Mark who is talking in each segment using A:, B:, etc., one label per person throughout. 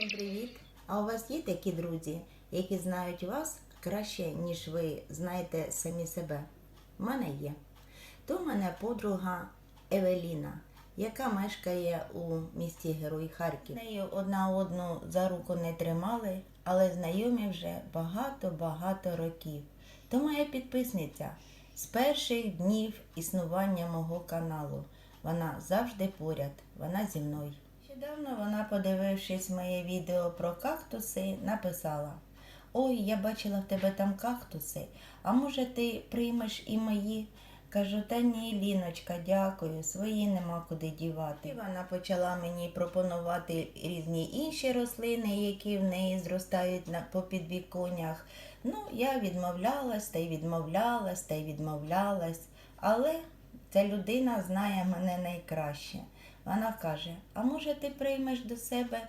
A: Всім привіт! А у вас є такі друзі, які знають вас краще, ніж ви знаєте самі себе? У мене є. То в мене подруга Евеліна, яка мешкає у місті Герой Харків. Нею одна одну за руку не тримали, але знайомі вже багато-багато років. То моя підписниця з перших днів існування мого каналу. Вона завжди поряд, вона зі мною. Нещодавно вона, подивившись моє відео про кактуси, написала: Ой, я бачила в тебе там кактуси, а може ти приймеш і мої? Кажу, та ні, Ліночка, дякую, свої нема куди дівати. І вона почала мені пропонувати різні інші рослини, які в неї зростають на по підвіконнях. Ну, я відмовлялась та й відмовлялась та й відмовлялась, але ця людина знає мене найкраще. Вона каже: А може ти приймеш до себе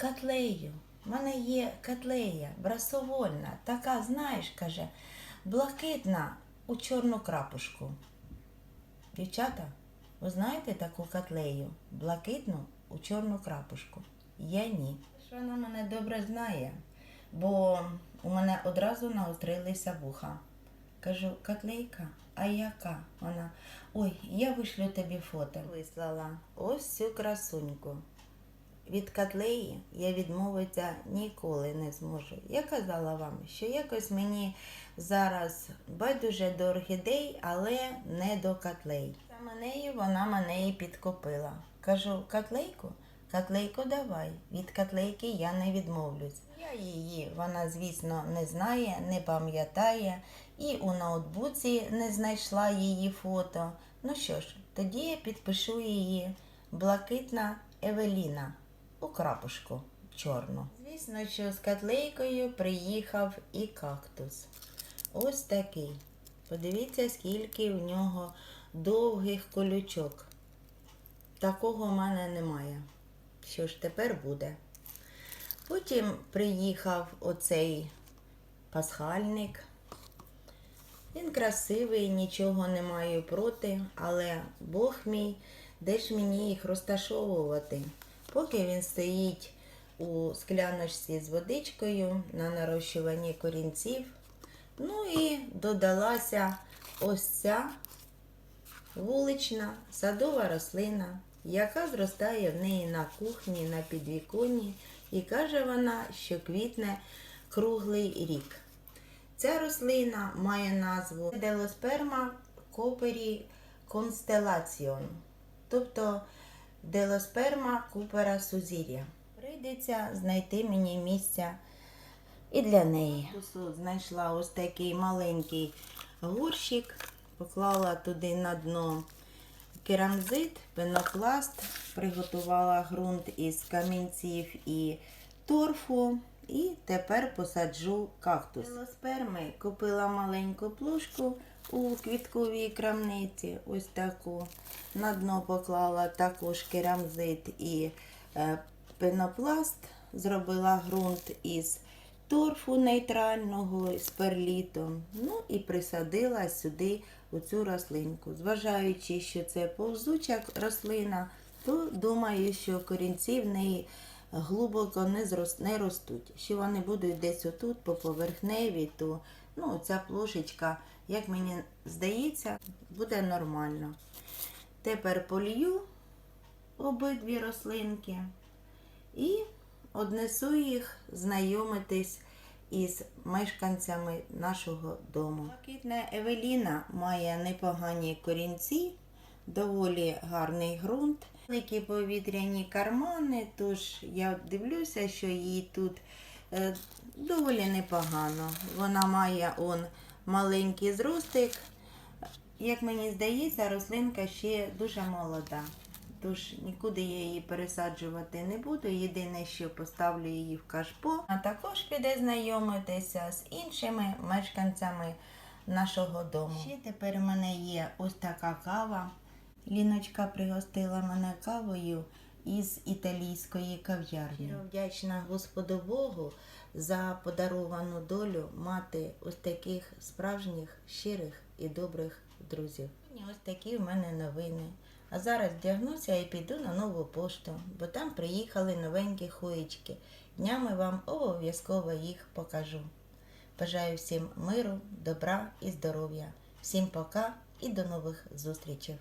A: котлею? У мене є котлея, брасовольна, така, знаєш, каже, блакитна у чорну крапушку. Дівчата, ви знаєте таку котлею? Блакитну у чорну крапушку. Я ні. Вона мене добре знає, бо у мене одразу наострилися вуха. Кажу, котлейка, а яка? Вона. Ой, я вишлю тобі фото. Вислала ось цю красуньку. Від котлеї я відмовитися ніколи не зможу. Я казала вам, що якось мені зараз байдуже до орхідей, але не до котлей. Саме нею вона мене і підкупила. Кажу, котлейку? Котлейку давай. Від котлейки я не відмовлюсь. Я її, вона, звісно, не знає, не пам'ятає і у ноутбуці не знайшла її фото. Ну що ж, тоді я підпишу її блакитна Евеліна у крапушку чорну. Звісно, що з котлейкою приїхав і кактус. Ось такий. Подивіться, скільки в нього довгих колючок. Такого в мене немає. Що ж тепер буде? Потім приїхав оцей пасхальник. Він красивий, нічого не маю проти, але Бог мій, де ж мені їх розташовувати? Поки він стоїть у скляночці з водичкою на нарощуванні корінців. Ну і додалася ось ця вулична садова рослина, яка зростає в неї на кухні, на підвіконні, і каже вона, що квітне круглий рік. Ця рослина має назву Делосперма копері констелаціон, тобто Делосперма купера сузір'я. Прийдеться знайти мені місця і для неї. Знайшла ось такий маленький горщик, поклала туди на дно керамзит, пенопласт, приготувала ґрунт із камінців і торфу. І тепер посаджу кактус. Сперми купила маленьку плошку у квітковій крамниці. Ось таку. На дно поклала також керамзит і е, пенопласт. Зробила ґрунт із торфу нейтрального з перлітом. Ну і присадила сюди у цю рослинку. Зважаючи, що це повзуча рослина, то думаю, що корінці в неї глибоко не ростуть. Що вони будуть десь отут, по поверхневі, то ну, ця плошечка, як мені здається, буде нормально. Тепер полью обидві рослинки і однесу їх знайомитись із мешканцями нашого дому. Блакитна Евеліна має непогані корінці, доволі гарний ґрунт, великі повітряні кармани, тож я дивлюся, що їй тут е, доволі непогано. Вона має он маленький зростик. Як мені здається, рослинка ще дуже молода. Тож нікуди я її пересаджувати не буду. Єдине, що поставлю її в кашпо. А також піде знайомитися з іншими мешканцями нашого дому. Ще тепер у мене є ось така кава. Ліночка пригостила мене кавою із італійської кав'ярні. Вдячна Господу Богу за подаровану долю мати ось таких справжніх, щирих і добрих друзів. Ось такі в мене новини. А зараз вдягнуся і піду на нову пошту, бо там приїхали новенькі хуєчки. Днями вам обов'язково їх покажу. Бажаю всім миру, добра і здоров'я. Всім пока і до нових зустрічей.